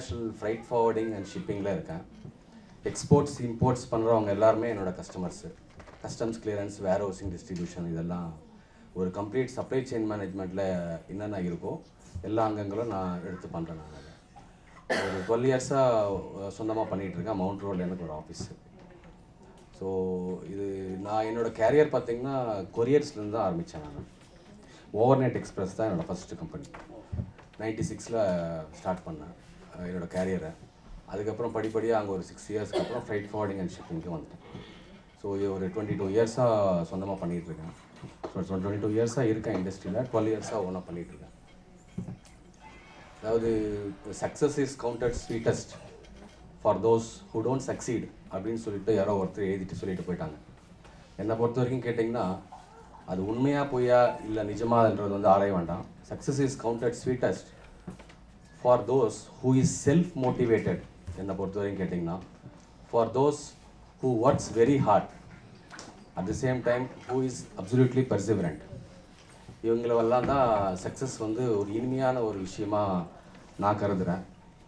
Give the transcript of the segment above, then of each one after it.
International freight forwarding and ஷிப்பிங்கில் இருக்கேன். Exports imports பண்ணுறவங்க எல்லாருமே என்னோட customers customs clearance warehousing distribution இதெல்லாம் ஒரு கம்ப்ளீட் சப்ளை செயின் மேனேஜ்மெண்ட்டில் என்னென்ன இருக்கோ எல்லா அங்கங்களும் நான் எடுத்து பண்ணுறேன் நான் ஒரு டுவெல் இயர்ஸாக சொந்தமாக பண்ணிகிட்ருக்கேன் மவுண்ட் ரோடில் எனக்கு ஒரு ஆஃபீஸ் ஸோ இது நான் என்னோடய கேரியர் பார்த்தீங்கன்னா கொரியர்ஸ்லேருந்து தான் ஆரம்பித்தேன் நான். ஓவர் நைட் எக்ஸ்பிரஸ் தான் என்னோடய ஃபஸ்ட்டு கம்பெனி நைன்டி சிக்ஸில் ஸ்டார்ட் பண்ணேன். என்னோட கேரியரை அதுக்கப்புறம் படிப்படியாக அங்கே ஒரு சிக்ஸ் இயர்ஸ்க்கு அப்புறம் ஃப்ரைட் ஃபார்வர்டிங் அண்ட் ஷிப்பிங்க்கும் வந்துட்டேன். ஸோ இது ஒரு டுவெண்ட்டி டூ இயர்ஸாக சொந்தமாக பண்ணிகிட்ருக்கேன் ஸோ டுவெண்ட்டி டூ இயர்ஸாக இருக்கேன் இண்டஸ்ட்ரியில் டுவெல் இயர்ஸாக ஓனாக பண்ணிகிட்ருக்கேன் அதாவது success is counted sweetest for those who don't succeed அப்படின்னு சொல்லிட்டு யாரோ ஒருத்தர் எழுதிட்டு சொல்லிட்டு போயிட்டாங்க. என்னை பொறுத்த வரைக்கும் கேட்டிங்கன்னா அது உண்மையாக பொய்யா இல்லை நிஜமாகன்றது வந்து ஆராய வேண்டாம். Success is counted sweetest for those who is self motivated என்னை பொறுத்த வரைக்கும் கேட்டிங்கன்னா for those who works very hard at the same time who is absolutely perseverant இவங்களெல்லாம் தான் சக்ஸஸ் வந்து ஒரு இனிமையான ஒரு விஷயமாக நான் கருதுகிறேன்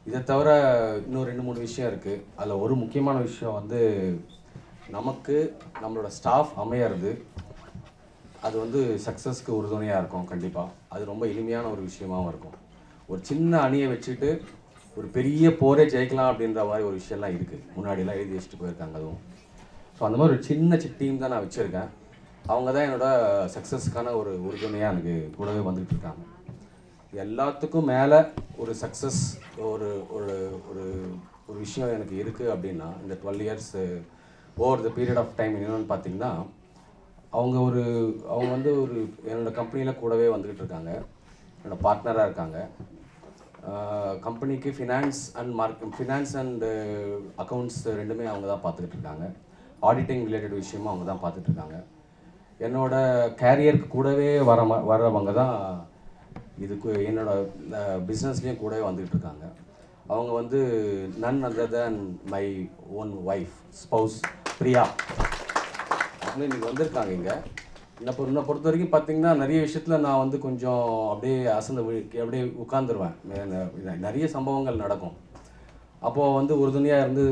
இதை தவிர இன்னும் ரெண்டு மூணு விஷயம் இருக்குது அதில் ஒரு முக்கியமான விஷயம் வந்து நமக்கு நம்மளோட ஸ்டாஃப் அமையிறது அது வந்து சக்ஸஸ்க்கு உறுதுணையாக இருக்கும் கண்டிப்பாக அது ரொம்ப எளிமையான ஒரு விஷயமாவும் இருக்கும். ஒரு சின்ன அணியை வச்சுட்டு ஒரு பெரிய போரே ஜெயிக்கலாம் அப்படின்ற மாதிரி ஒரு விஷயம்லாம் இருக்குது முன்னாடிலாம் எழுதி வச்சுட்டு போயிருக்காங்க அதுவும். ஸோ அந்த மாதிரி ஒரு சின்ன டீம் தான் நான் வச்சுருக்கேன். அவங்க தான் என்னோட சக்ஸஸ்க்கான ஒரு உறுதுணையாக எனக்கு கூடவே வந்துட்டு இருக்காங்க. எல்லாத்துக்கும் மேலே ஒரு சக்ஸஸ் ஒரு ஒரு ஒரு ஒரு விஷயம் எனக்கு இருக்குது அப்படின்னா இந்த twelve years over the period of time என்னென்னு பார்த்தீங்கன்னா அவங்க ஒரு அவங்க வந்து ஒரு என்னோடய கம்பெனியில் கூடவே வந்துக்கிட்டு இருக்காங்க. என்னோடய பார்ட்னராக இருக்காங்க. கம்பெனிக்கு finance and mark finance and accounts ரெண்டுமே அவங்க தான் பார்த்துக்கிட்டு இருக்காங்க. ஆடிட்டிங் ரிலேட்டட் விஷயமும் அவங்க தான் பார்த்துட்டு இருக்காங்க. என்னோட கேரியருக்கு கூடவே வர ம- வர்றவங்க தான் இதுக்கு என்னோட பிஸ்னஸ்லேயும் கூடவே வந்துக்கிட்டு இருக்காங்க. அவங்க வந்து none other than my own wife spouse Priya. அவங்க இன்னைக்கு வந்திருக்காங்க இங்கே. என்னை பொறு என்னை பொறுத்த வரைக்கும் பார்த்தீங்கன்னா நிறைய விஷயத்தில் நான் வந்து கொஞ்சம் அப்படியே அசந்து விழி- அப்படியே உட்காந்துருவேன் நிறைய சம்பவங்கள் நடக்கும். அப்போது வந்து உறுதுணையாக இருந்து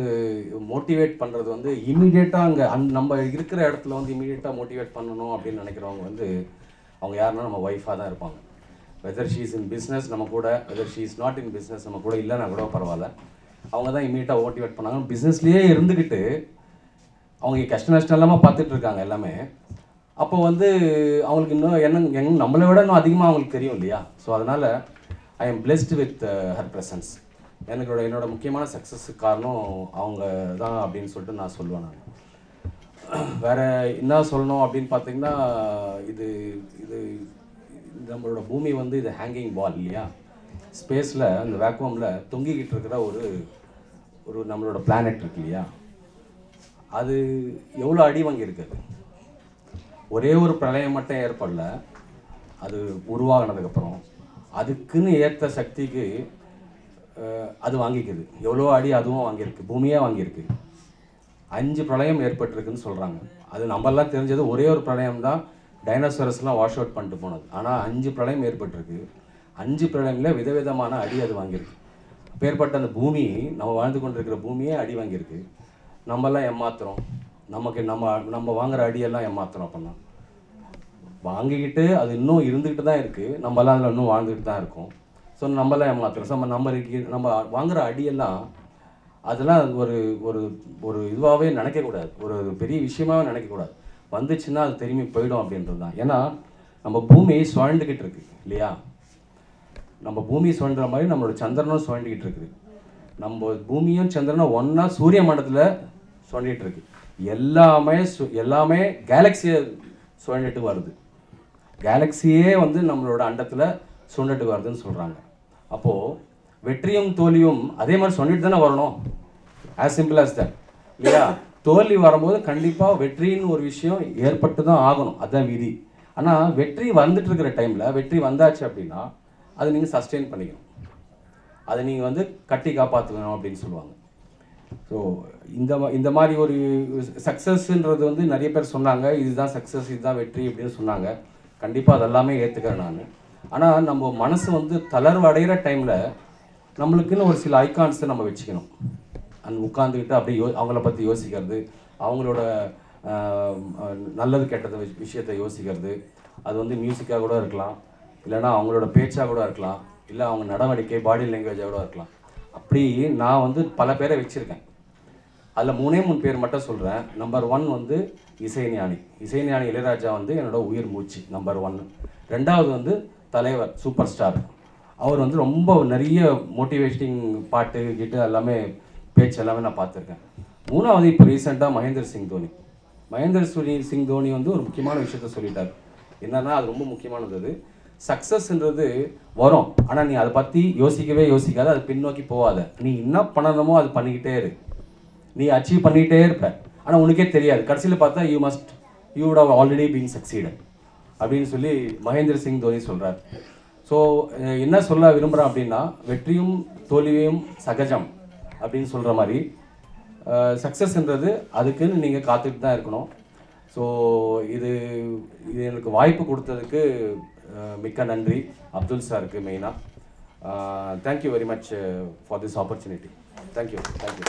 மோட்டிவேட் பண்ணுறது வந்து இமீடியட்டாக அங்கே அந் நம்ம இருக்கிற இடத்துல வந்து இமீடியட்டாக மோட்டிவேட் பண்ணணும் அப்படின்னு நினைக்கிறவங்க வந்து அவங்க யாருன்னா நம்ம ஒய்ஃபாக தான் இருப்பாங்க. வெதர் ஷீஸ் இன் பிஸ்னஸ் நம்ம கூட whether she is not in business நம்ம கூட இல்லைன்னா கூட பரவாயில்ல. அவங்க தான் இமீடியட்டாக மோட்டிவேட் பண்ணாங்க பிஸ்னஸ்லேயே இருந்துக்கிட்டு அவங்க கஷ்ட நஷ்டம் இல்லாமல் பார்த்துட்டு இருக்காங்க எல்லாமே. அப்போ வந்து அவங்களுக்கு இன்னும் என்ன எங் நம்மளை விட இன்னும் அதிகமாக அவங்களுக்கு தெரியும் இல்லையா? ஸோ அதனால் I am blessed with her presence எனக்கோட என்னோட முக்கியமான சக்ஸஸுக்கு காரணம் அவங்க தான் அப்படின்னு சொல்லிட்டு நான் சொல்லுவேன் நான். வேற என்ன சொல்லணும் அப்படின்னு பார்த்தீங்கன்னா இது இது நம்மளோட பூமி வந்து இது ஹேங்கிங் பால் இல்லையா? ஸ்பேஸில் அந்த வேக்குவமில் தொங்கிக்கிட்டு இருக்கிற ஒரு ஒரு நம்மளோட பிளானட் இருக்கு இல்லையா? அது எவ்வளோ அடி வாங்கியிருக்கு அது? ஒரே ஒரு பிரளயம் மட்டும் ஏற்படல. அது உருவாகினதுக்கப்புறம் அதுக்குன்னு ஏற்ற சக்திக்கு அது வாங்கிக்குது. எவ்வளோ அடி அதுவும் வாங்கியிருக்கு. பூமியே வாங்கியிருக்கு. அஞ்சு பிரளயம் ஏற்பட்டிருக்குன்னு சொல்கிறாங்க அது நம்மெல்லாம் தெரிஞ்சது ஒரே ஒரு பிரளயம் தான் டைனோசரஸ்லாம் வாஷ் அவுட் பண்ணிட்டு போனது. ஆனால் அஞ்சு பிரளயம் ஏற்பட்டிருக்கு. அஞ்சு பிரளயங்களில் விதவிதமான அடி அது வாங்கியிருக்கு. அப்பேற்பட்ட அந்த பூமி நம்ம வாழ்ந்து கொண்டிருக்கிற பூமியே அடி வாங்கியிருக்கு. நம்மெல்லாம் ஏமாத்துறோம். நமக்கு நம்ம நம்ம வாங்குற அடியெல்லாம் ஏமாத்துறோம் அப்படின்னா வாங்கிக்கிட்டு அது இன்னும் இருந்துக்கிட்டு தான் இருக்குது நம்மலாம் அதில் இன்னும் வாழ்ந்துக்கிட்டு தான் இருக்கோம். ஸோ நம்மளாம் ஏமாத்துறோம். நம்ம நம்ம நம்ம வாங்குகிற அடியெல்லாம் அதெல்லாம் ஒரு ஒரு ஒரு இதுவாகவே நினைக்கக்கூடாது. ஒரு பெரிய விஷயமாகவே நினைக்கக்கூடாது. வந்துச்சுன்னா அது திரும்பி போயிடும் அப்படின்றது தான். ஏன்னா நம்ம பூமி சுழண்டுக்கிட்டு இருக்கு இல்லையா? நம்ம பூமி சுழன்ற மாதிரி நம்மளோட சந்திரனும் சுழண்டிக்கிட்டு இருக்குது. நம்ம பூமியும் சந்திரனும் ஒன்றா சூரிய மண்டலத்தில் சுழண்டிட்டு இருக்கு எல்லாமே சு- எல்லாமே கேலக்சியை சுழண்டுட்டு வருது. கேலக்சியே வந்து நம்மளோட அண்டத்தில் சுழண்டிட்டு வருதுன்னு சொல்கிறாங்க அப்போது வெற்றியும் தோல்வியும் அதே மாதிரி சொல்லிட்டு தானே வரணும்? ஆஸ் சிம்பிள் ஆஸ் தட் இல்லையா? தோல்வி வரும்போது கண்டிப்பாக வெற்றின்னு ஒரு விஷயம் ஏற்பட்டு தான் ஆகணும். அதுதான் விதி. ஆனால் வெற்றி வந்துட்டு இருக்கிற டைமில் வெற்றி வந்தாச்சு அப்படின்னா அதை நீங்கள் சஸ்டெயின் பண்ணிக்கணும். அதை நீங்கள் வந்து கட்டி காப்பாற்றணும் அப்படின்னு சொல்லுவாங்க. ஸோ இந்த மா- இந்த மாதிரி ஒரு சக்ஸஸ்ன்றது வந்து நிறைய பேர் சொன்னாங்க. இதுதான் சக்ஸஸ் இதுதான் வெற்றி அப்படின்னு சொன்னாங்க. கண்டிப்பாக அதெல்லாமே ஏற்றுக்கிறேன் நான். ஆனால் நம்ம மனசு வந்து தளர்வடைகிற டைமில் நம்மளுக்குன்னு ஒரு சில ஐக்கான்ஸை நம்ம வச்சுக்கணும். அந்த உட்காந்துக்கிட்டு அப்படியே யோ அவங்கள பற்றி யோசிக்கிறது அவங்களோட நல்லது கெட்டது விஷயத்தை யோசிக்கிறது. அது வந்து மியூசிக்காக கூட இருக்கலாம். இல்லைன்னா அவங்களோட பேச்சாக கூட இருக்கலாம். இல்லை அவங்க நடவடிக்கை பாடி லாங்குவேஜாக கூட இருக்கலாம். அப்படி நான் வந்து பல பேரை வச்சுருக்கேன். அதில் மூணே மூணு பேர் மட்டும் சொல்கிறேன் நம்பர் ஒன் வந்து இசைஞானி. இசைஞானி இளையராஜா வந்து என்னோட உயிர் மூச்சு நம்பர் ஒன் ரெண்டாவது வந்து தலைவர் சூப்பர் ஸ்டார் அவர் வந்து ரொம்ப நிறைய மோட்டிவேட்டிங் பாட்டு கிட்டு எல்லாமே பேச்சு எல்லாமே நான் பார்த்துருக்கேன். மூணாவது இப்போ ரீசெண்டாக மகேந்திர சிங் தோனி. மகேந்திர சுனி சிங் தோனி வந்து ஒரு முக்கியமான விஷயத்த சொல்லிட்டார். என்னன்னா அது ரொம்ப முக்கியமானது அது. சக்ஸஸ்ன்றது வரும். ஆனால் நீ அதை பற்றி யோசிக்கவே யோசிக்காத அது பின்னோக்கி போகாத. நீ என்ன பண்ணணுமோ அது பண்ணிக்கிட்டே இரு. நீ அச்சீவ் பண்ணிக்கிட்டே இருப்ப. ஆனால் உனக்கே தெரியாது. கடைசியில் பார்த்தா you must you would have already being succeed அப்படின்னு சொல்லி மகேந்திர சிங் தோனி சொல்கிறார் ஸோ என்ன சொல்ல விரும்புகிறேன் அப்படின்னா வெற்றியும் தோல்வியும் சகஜம் அப்படின்னு சொல்கிற மாதிரி. சக்ஸஸ்ன்றது அதுக்குன்னு நீங்கள் காத்துட்டு தான் இருக்கணும். ஸோ இது இது எனக்கு வாய்ப்பு கொடுத்ததுக்கு மிக்க நன்றி. அப்துல் சாருக்கு மெயினாக thank you very much for this opportunity thank you thank you